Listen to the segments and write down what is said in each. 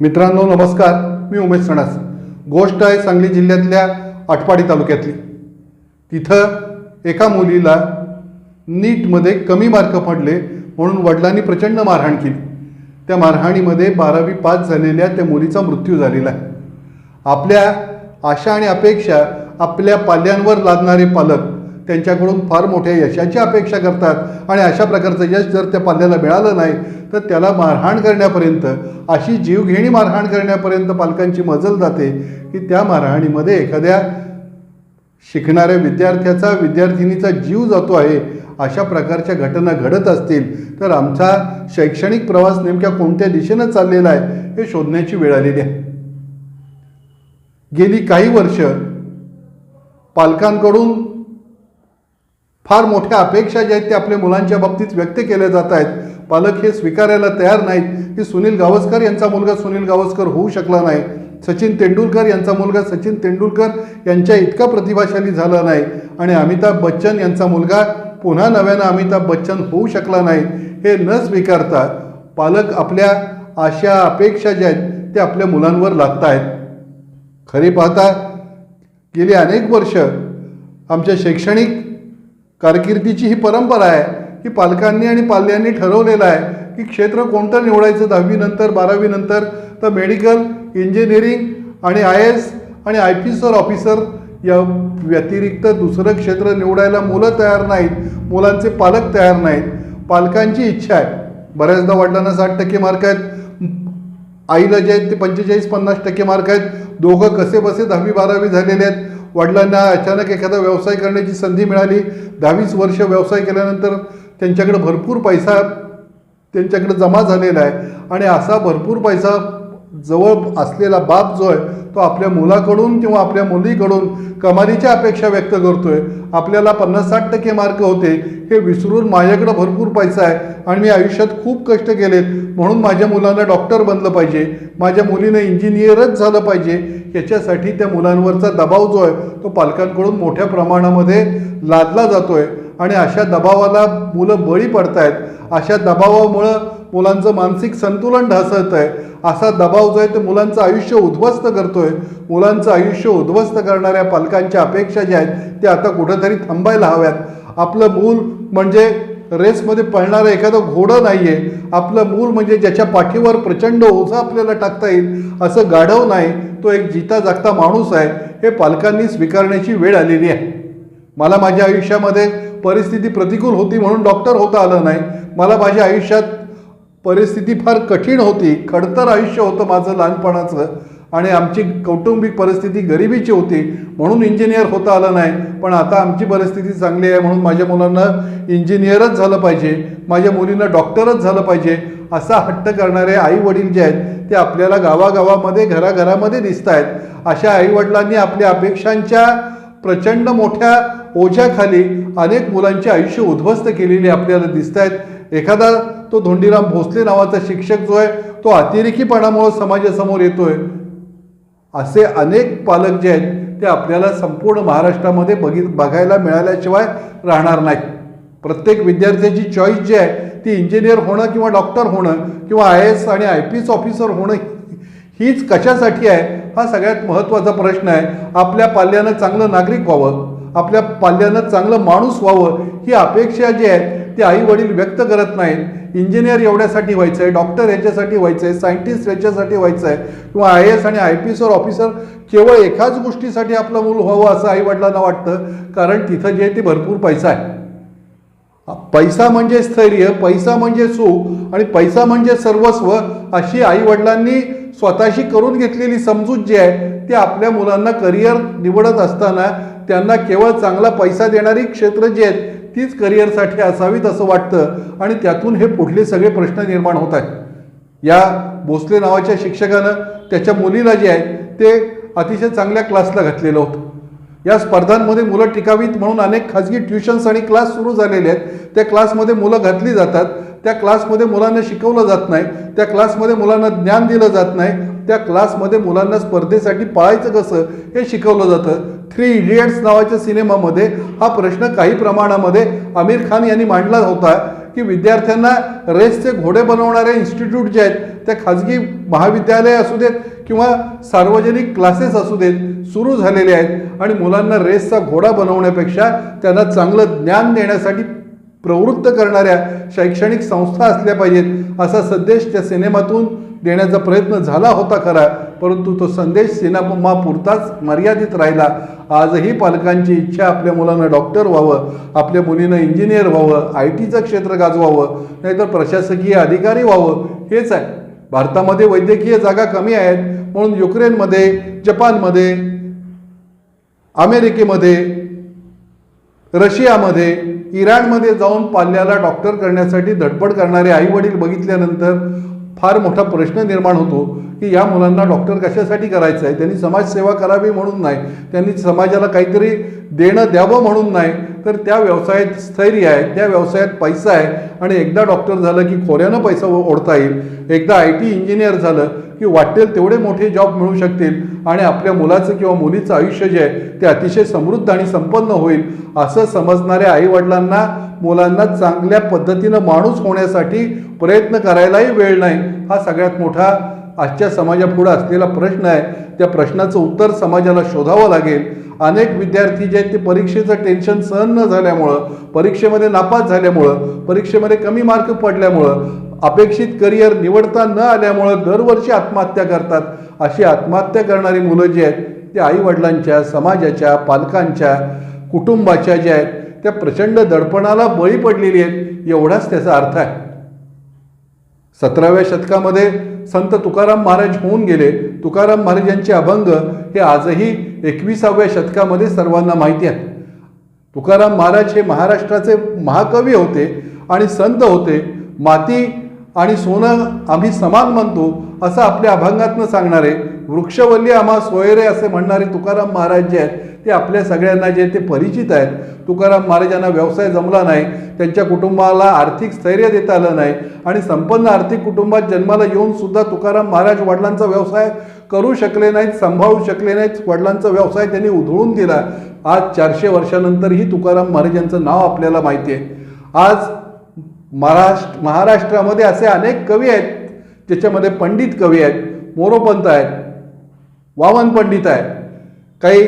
मित्रांनो नमस्कार. मी उमेश सणास. गोष्ट आहे सांगली जिल्ह्यातल्या आटपाडी तालुक्यातली. तिथं एका मुलीला नीटमध्ये कमी मार्क पडले म्हणून वडिलांनी प्रचंड मारहाण केली. त्या मारहाणीमध्ये बारावी पास झालेल्या त्या मुलीचा मृत्यू झालेला आहे. आपल्या आशा आणि अपेक्षा आपल्या पाल्यांवर लादणारे पालक त्यांच्याकडून फार मोठ्या यशाची अपेक्षा करतात. आणि अशा प्रकारचं यश जर त्या पाल्याला मिळालं नाही तर त्याला मारहाण करण्यापर्यंत अशी जीवघेणी मारहाण करण्यापर्यंत पालकांची मजल जाते की त्या मारहाणीमध्ये एखाद्या शिकणाऱ्या विद्यार्थ्याचा विद्यार्थिनीचा जीव जातो आहे अशा प्रकारच्या घटना घडत असतील तर आमचा शैक्षणिक प्रवास नेमक्या कोणत्या दिशेनं चाललेला आहे हे शोधण्याची वेळ आलेली आहे. गेली काही वर्ष पालकांकडून फार मोठ्या अपेक्षा ज्या आहेत त्या आपल्या मुलांच्या बाबतीत व्यक्त केल्या जात आहेत. पालक हे स्वीकारायला तयार नाहीत. की सुनील गावस्कर यांचा मुलगा सुनील गावस्कर होऊ शकला नाही. सचिन तेंडुलकर यांचा मुलगा सचिन तेंडुलकर यांच्या इतका प्रतिभाशाली झाला नाही. आणि अमिताभ बच्चन यांचा मुलगा पुन्हा नव्यानं अमिताभ बच्चन होऊ शकला नाही हे न स्वीकारता पालक आपल्या आशा अपेक्षा ज्या आहेत त्या आपल्या मुलांवर लागत आहेत खरे पाहता गेली अनेक वर्ष आमच्या शैक्षणिक कारकिर्दीची ही परंपरा आहे की पालकांनी आणि पाल्यांनी ठरवलेलं आहे की क्षेत्र कोणतं निवडायचं दहावीनंतर बारावीनंतर तर मेडिकल इंजिनिअरिंग आणि आय एस आणि आय पी एस ऑफिसर या व्यतिरिक्त दुसरं क्षेत्र निवडायला मुलं तयार नाहीत मुलांचे पालक तयार नाहीत. पालकांची इच्छा आहे. बऱ्याचदा वडिलांना साठ टक्के मार्क आहेत. आईला जे आहेत ते पंचेचाळीस पन्नास टक्के मार्क आहेत. दोघं कसे बसे दहावी बारावी झालेले आहेत. वडिलांना अचानक एखादा व्यवसाय करण्याची संधी मिळाली. दहावीस वर्ष व्यवसाय केल्यानंतर त्यांच्याकडे भरपूर पैसा त्यांच्याकडे जमा झालेला आहे. आणि असा भरपूर पैसा जवळ असलेला बाप जो आहे तो आपल्या मुलाकडून किंवा आपल्या मुलीकडून कमालीच्या अपेक्षा व्यक्त करतो आहे आपल्याला पन्नास साठ टक्के मार्क होते. हे विसरून माझ्याकडं भरपूर पैसा आहे आणि मी आयुष्यात खूप कष्ट केलेत. म्हणून माझ्या मुलांना डॉक्टर बनलं पाहिजे. माझ्या मुलीनं इंजिनियरच झालं पाहिजे. याच्यासाठी त्या मुलांवरचा दबाव जो आहे तो पालकांकडून मोठ्या प्रमाणामध्ये लादला जातो आहे आणि अशा दबावाला मुलं बळी पडत आहेत अशा दबावामुळं मुलांचं मानसिक संतुलन ढासळत आहे असा दबाव जो आहे ते मुलांचं आयुष्य उद्ध्वस्त करतो आहे मुलांचं आयुष्य उद्ध्वस्त करणाऱ्या पालकांच्या अपेक्षा ज्या आहेत त्या आता कुठंतरी थांबायला हव्यात. आपलं मूल म्हणजे रेसमध्ये पळणारं एखादं घोडं नाही आहे आपलं मूल म्हणजे ज्याच्या पाठीवर प्रचंड ओझं आपल्याला टाकता येईल असं गाढव नाही. तो एक जिता जागता माणूस आहे. हे पालकांनी स्वीकारण्याची वेळ आलेली आहे. मला माझ्या आयुष्यामध्ये परिस्थिती प्रतिकूल होती म्हणून डॉक्टर होता आलं नाही. मला माझ्या आयुष्यात परिस्थिती फार कठीण होती. खडतर आयुष्य होतं माझं लहानपणाचं. आणि आमची कौटुंबिक परिस्थिती गरिबीची होती म्हणून इंजिनियर होता आलं नाही. पण आता आमची परिस्थिती चांगली आहे म्हणून माझ्या मुलांना इंजिनियरच झालं पाहिजे माझ्या मुलींना डॉक्टरच झालं पाहिजे असा हट्ट करणारे आई वडील जे आहेत ते आपल्याला गावागावामध्ये घराघरामध्ये दिसत आहेत. अशा आईवडिलांनी आपल्या अपेक्षांच्या प्रचंड मोठ्या ओझ्याखाली अनेक मुलांचे आयुष्य उद्ध्वस्त केलेले आपल्याला दिसत आहेत. एखादा तो धोंडीराम भोसले नावाचा शिक्षक जो आहे तो अतिरेकीपणामुळं समाजासमोर येतोय. असे अनेक पालक जे आहेत ते आपल्याला संपूर्ण महाराष्ट्रामध्ये बघि बघायला मिळाल्याशिवाय राहणार नाही प्रत्येक विद्यार्थ्याची चॉईस जी आहे ती इंजिनियर होणं किंवा डॉक्टर होणं किंवा आय एस आणि आय पी एस ऑफिसर होणं हीच कशासाठी आहे हा सगळ्यात महत्त्वाचा प्रश्न आहे. आपल्या पाल्यानं चांगलं नागरिक व्हावं आपल्या पाल्यानं चांगलं माणूस व्हावं ही अपेक्षा जी आहे ते आई वडील व्यक्त करत नाहीत. इंजिनियर एवढ्यासाठी व्हायचं आहे डॉक्टर याच्यासाठी व्हायचं आहे सायंटिस्ट याच्यासाठी व्हायचं आहे किंवा आय एस आणि आय पी एस ऑफिसर केवळ एकाच गोष्टीसाठी आपलं मूल व्हावं असं आई वडिलांना वाटतं. कारण तिथं जे आहे ते भरपूर पैसा आहे. पैसा म्हणजे स्थैर्य पैसा म्हणजे सुख आणि पैसा म्हणजे सर्वस्व अशी आई वडिलांनी स्वतःशी करून घेतलेली समजूत जी आहे ती आपल्या मुलांना करिअर निवडत असताना त्यांना केवळ चांगला पैसा देणारी क्षेत्र जी आहेत तीच करिअरसाठी असावीत असं वाटतं आणि त्यातून हे पुढले सगळे प्रश्न निर्माण होत आहेत. या भोसले नावाच्या शिक्षकानं त्याच्या मुलीला जे आहे ते अतिशय चांगल्या क्लासला घातलेलं होतं. या स्पर्धांमध्ये मुलं टिकावीत म्हणून अनेक खाजगी ट्युशन्स आणि क्लास सुरू झालेले आहेत. त्या क्लासमध्ये मुलं घातली जातात. त्या क्लासमध्ये मुलांना शिकवलं जात नाही. त्या क्लासमध्ये मुलांना ज्ञान दिलं जात नाही. त्या क्लासमध्ये मुलांना स्पर्धेसाठी पळायचं कसं हे शिकवलं जातं. थ्री इडियट्स नावाच्या सिनेमामध्ये हा प्रश्न काही प्रमाणामध्ये आमिर खान यांनी मांडला होता की विद्यार्थ्यांना रेसचे घोडे बनवणारे इन्स्टिट्यूट जे आहेत त्या खाजगी महाविद्यालय असू देत किंवा सार्वजनिक क्लासेस असू देत सुरू झालेले आहेत आणि मुलांना रेसचा घोडा बनवण्यापेक्षा त्यांना चांगलं ज्ञान देण्यासाठी प्रवृत्त करणाऱ्या शैक्षणिक संस्था असल्या पाहिजेत असा संदेश त्या सिनेमातून देण्याचा प्रयत्न झाला होता खरा परंतु तो संदेश सिनेमापुरताच मर्यादित राहिला. आजही पालकांची इच्छा आपल्या मुलांना डॉक्टर व्हावं आपल्या मुलीनं इंजिनियर व्हावं आय टीचं क्षेत्र गाजवावं नाहीतर प्रशासकीय अधिकारी व्हावं हेच आहे. भारतामध्ये वैद्यकीय जागा कमी आहेत म्हणून युक्रेनमध्ये जपानमध्ये अमेरिकेमध्ये रशियामध्ये इराणमध्ये जाऊन पाल्याला डॉक्टर करण्यासाठी धडपड करणारे आई वडील बघितल्यानंतर फार मोठा प्रश्न निर्माण होतो की या मुलांना डॉक्टर कशासाठी करायचं आहे त्यांनी समाजसेवा करावी म्हणून नाही. त्यांनी समाजाला काहीतरी देणं द्यावं म्हणून नाही. तर त्या व्यवसायात स्थैर्य आहे त्या व्यवसायात पैसा आहे. आणि एकदा डॉक्टर झालं की खोऱ्यानं पैसा ओढता येईल. एकदा आय टी इंजिनियर झालं की वाटेल तेवढे मोठे जॉब मिळू शकतील. आणि आपल्या मुलाचं किंवा मुलीचं आयुष्य जे आहे ते अतिशय समृद्ध आणि संपन्न होईल. असं समजणाऱ्या आईवडिलांना मुलांना चांगल्या पद्धतीनं माणूस होण्यासाठी प्रयत्न करायलाही वेळ नाही. हा सगळ्यात मोठा आजच्या समाजापुढं असलेला प्रश्न आहे. त्या प्रश्नाचं उत्तर समाजाला शोधावं लागेल. अनेक विद्यार्थी जे आहेत ते परीक्षेचं टेन्शन सहन न झाल्यामुळं परीक्षेमध्ये नापास झाल्यामुळं परीक्षेमध्ये कमी मार्क पडल्यामुळं अपेक्षित करिअर निवडता न आल्यामुळं दरवर्षी आत्महत्या करतात. अशी आत्महत्या करणारी मुलं जी आहेत ते आईवडिलांच्या समाजाच्या पालकांच्या कुटुंबाच्या ज्या आहेत त्या प्रचंड दडपणाला बळी पडलेली आहेत एवढाच त्याचा अर्थ आहे. सतराव्या शतकामध्ये संत तुकाराम महाराज होऊन गेले. तुकाराम महाराज यांचे अभंग हे आजही एकविसाव्या शतकामध्ये सर्वांना माहिती आहे तुकाराम महाराज हे महाराष्ट्राचे महाकवी होते आणि संत होते. माती आणि सोनं आम्ही समान म्हणतो असं आपल्या अभंगातनं सांगणारे वृक्षवल्ली आम्हा सोयरे असे म्हणणारे तुकाराम महाराज जे आहेत ते आपल्या सगळ्यांना जे ते परिचित आहेत. तुकाराम महाराजांना व्यवसाय जमला नाही त्यांच्या कुटुंबाला आर्थिक स्थैर्य देता आलं नाही आणि संपन्न आर्थिक कुटुंबात जन्माला येऊन सुद्धा तुकाराम महाराज वडिलांचा व्यवसाय करू शकले नाहीत सांभाळू शकले नाहीत. वडिलांचा व्यवसाय त्यांनी उधळून दिला. आज चारशे वर्षानंतरही तुकाराम महाराजांचं नाव आपल्याला माहिती आहे. आज महाराष्ट्र महाराष्ट्रामध्ये असे अनेक कवी आहेत ज्याच्यामध्ये पंडित कवी आहेत मोरोपंत आहेत वामन पंडित आहेत काही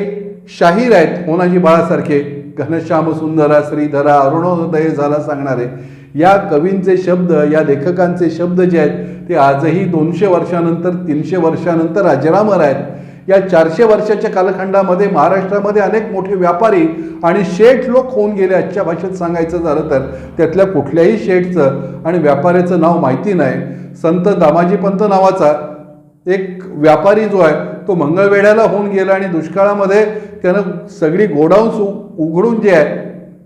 शाहीर आहेत होनाजी बाळासारखे घनश्याम सुंदरा श्रीधरा अरुणोदय झाला सांगणारे. या कवींचे शब्द या लेखकांचे शब्द जे आहेत ते आजही दोनशे वर्षानंतर तीनशे वर्षानंतर अजरामर आहेत. या चारशे वर्षाच्या कालखंडामध्ये महाराष्ट्रामध्ये अनेक मोठे व्यापारी आणि शेठ लोक होऊन गेले आजच्या भाषेत सांगायचं झालं तर. त्यातल्या कुठल्याही शेठचं आणि व्यापाऱ्याचं नाव माहिती नाही. संत दामाजी पंत नावाचा एक व्यापारी जो आहे तो मंगळवेढ्याला होऊन गेला आणि दुष्काळामध्ये त्यानं सगळी गोडाऊन्स उ- उघडून जे आहे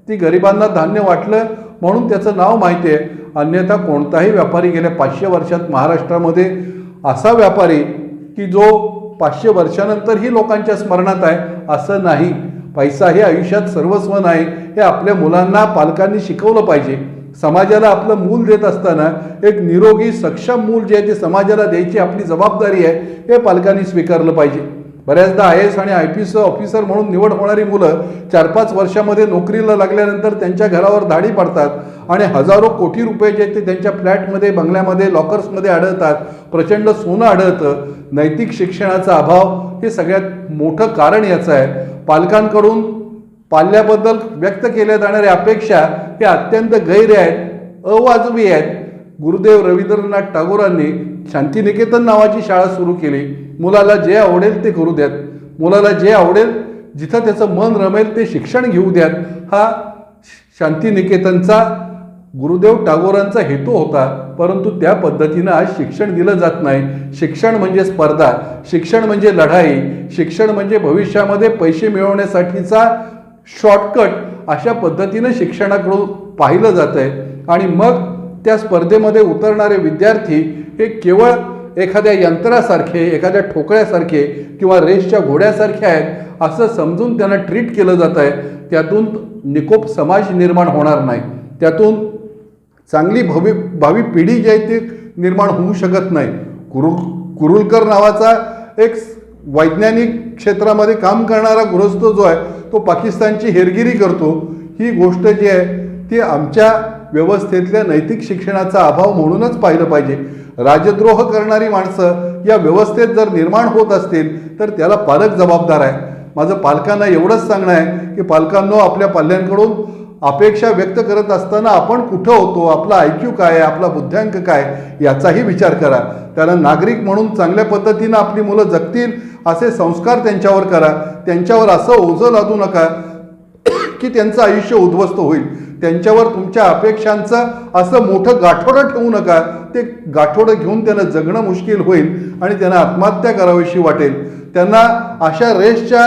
ती गरिबांना धान्य वाटलं म्हणून त्याचं नाव माहिती आहे. अन्यथा कोणताही व्यापारी गेल्या पाचशे वर्षात महाराष्ट्रामध्ये असा व्यापारी की जो पाचशे वर्षानंतरही लोकांच्या स्मरणात आहे असं नाही. पैसा हे आयुष्यात सर्वस्व नाही हे आपल्या मुलांना पालकांनी शिकवलं पाहिजे. समाजाला आपलं मूल देत असताना एक निरोगी सक्षम मूल जे आहे ते समाजाला द्यायची आपली जबाबदारी आहे हे पालकांनी स्वीकारलं पाहिजे. बऱ्याचदा आय एस आणि आय पी एस ऑफिसर म्हणून निवड होणारी मुलं चार पाच वर्षामध्ये नोकरीला लागल्यानंतर त्यांच्या घरावर धाडी पडतात आणि हजारो कोटी रुपये जे ते त्यांच्या फ्लॅटमध्ये बंगल्यामध्ये लॉकर्समध्ये आढळतात. प्रचंड सोनं आढळतं. नैतिक शिक्षणाचा अभाव हे सगळ्यात मोठं कारण याचं आहे. पालकांकडून पाल्याबद्दल व्यक्त केल्या जाणाऱ्या अपेक्षा हे अत्यंत गैर आहेत अवाजवी आहेत. गुरुदेव रवींद्रनाथ टागोरांनी शांतिनिकेतन नावाची शाळा सुरू केली. मुलाला जे आवडेल ते करू द्यात. मुलाला जे आवडेल जिथं त्याचं मन रमेल ते शिक्षण घेऊ द्यात. हा शांतिनिकेतनचा गुरुदेव टागोरांचा हेतू होता परंतु त्या पद्धतीनं आज शिक्षण दिलं जात नाही. शिक्षण म्हणजे स्पर्धा शिक्षण म्हणजे लढाई शिक्षण म्हणजे भविष्यामध्ये पैसे मिळवण्यासाठीचा शॉर्टकट अशा पद्धतीनं शिक्षणाकडून पाहिलं जात आहे आणि मग त्या स्पर्धेमध्ये उतरणारे विद्यार्थी हे केवळ एखाद्या यंत्रासारखे एखाद्या ठोकळ्यासारखे किंवा रेसच्या घोड्यासारखे आहेत असं समजून त्यांना ट्रीट केलं जात आहे. त्यातून निकोप समाज निर्माण होणार नाही. त्यातून चांगली भवी भावी पिढी जी आहे ती निर्माण होऊ शकत नाही. कुरु कुरुलकर नावाचा एक वैज्ञानिक क्षेत्रामध्ये काम करणारा गृहस्थ जो आहे तो पाकिस्तानची हेरगिरी करतो. ही गोष्ट जी आहे ती आमच्या व्यवस्थेतल्या नैतिक शिक्षणाचा अभाव म्हणूनच पाहिलं पाहिजे. राजद्रोह करणारी माणसं या व्यवस्थेत जर निर्माण होत असतील तर त्याला पालक जबाबदार आहे. माझं पालकांना एवढंच सांगणं आहे की पालकांनो आपल्या पाल्यांकडून अपेक्षा व्यक्त करत असताना आपण कुठं होतो आपला आय क्यू काय आहे आपला बुद्ध्यांक काय याचाही विचार करा. त्याला नागरिक म्हणून चांगल्या पद्धतीनं आपली मुलं जगतील असे संस्कार त्यांच्यावर करा. त्यांच्यावर असं ओझं लादू नका की त्यांचं आयुष्य उद्ध्वस्त होईल. त्यांच्यावर तुमच्या अपेक्षांचं असं मोठं गाठोडं ठेवू नका. ते गाठोडं घेऊन त्यांना जगणं मुश्किल होईल आणि त्यांना आत्महत्या करावीशी वाटेल. त्यांना अशा रेसच्या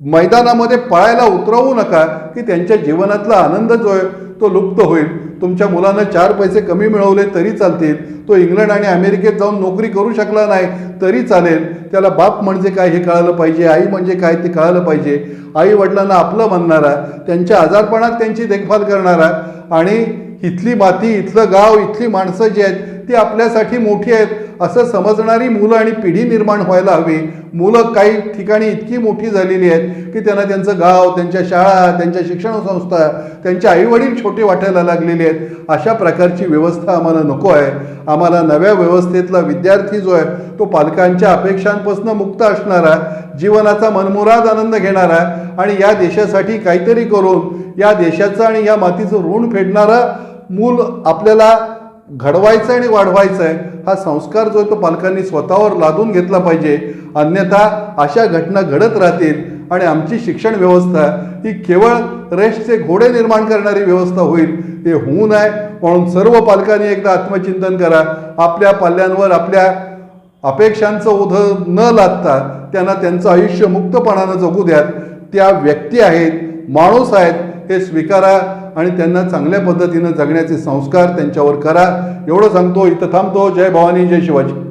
मैदानामध्ये पळायला उतरवू नका की त्यांच्या जीवनातला आनंद जो आहे तो लुप्त होईल. तुमच्या मुलानं चार पैसे कमी मिळवले तरी चालतील. तो इंग्लंड आणि अमेरिकेत जाऊन नोकरी करू शकला नाही तरी चालेल. त्याला बाप म्हणजे काय हे कळालं पाहिजे आई म्हणजे काय ते कळालं पाहिजे. आई वडिलांना आपलं म्हणणारा त्यांच्या आजारपणात त्यांची देखभाल करणारा आणि इथली माती इथलं गाव इथली माणसं जी आहेत ती आपल्यासाठी मोठी आहेत. असं समजणारी मुलं आणि पिढी निर्माण व्हायला हवी. मुलं काही ठिकाणी इतकी मोठी झालेली आहेत की त्यांना त्यांचं गाव त्यांच्या शाळा त्यांच्या शिक्षण संस्था त्यांच्या आईवडील छोटे वाटायला लागलेले आहेत. अशा प्रकारची व्यवस्था आम्हाला नको आहे. आम्हाला नव्या व्यवस्थेतला विद्यार्थी जो आहे तो पालकांच्या अपेक्षांपासून मुक्त असणारा जीवनाचा मनमुराद आनंद घेणारा आणि या देशासाठी काहीतरी करून या देशाचं आणि या मातीचं ऋण फेडणारा मूल आपल्याला घडवायचं आणि वाढवायचं आहे हा संस्कार जो आहे तो पालकांनी स्वतःवर लादून घेतला पाहिजे. अन्यथा अशा घटना घडत राहतील आणि आमची शिक्षण व्यवस्था ही केवळ रेसचे घोडे निर्माण करणारी व्यवस्था होईल हे होऊ नये. म्हणून सर्व पालकांनी एकदा आत्मचिंतन करा. आपल्या पाल्यांवर आपल्या अपेक्षांचं उधं न लादता त्यांना त्यांचं आयुष्य मुक्तपणानं जगू द्यात. त्या व्यक्ती आहेत माणूस आहेत हे स्वीकारा. आणि त्यांना चांगल्या पद्धतीनं जगण्याचे संस्कार त्यांच्यावर करा. एवढं सांगतो इथं थांबतो. जय भवानी जय शिवाजी.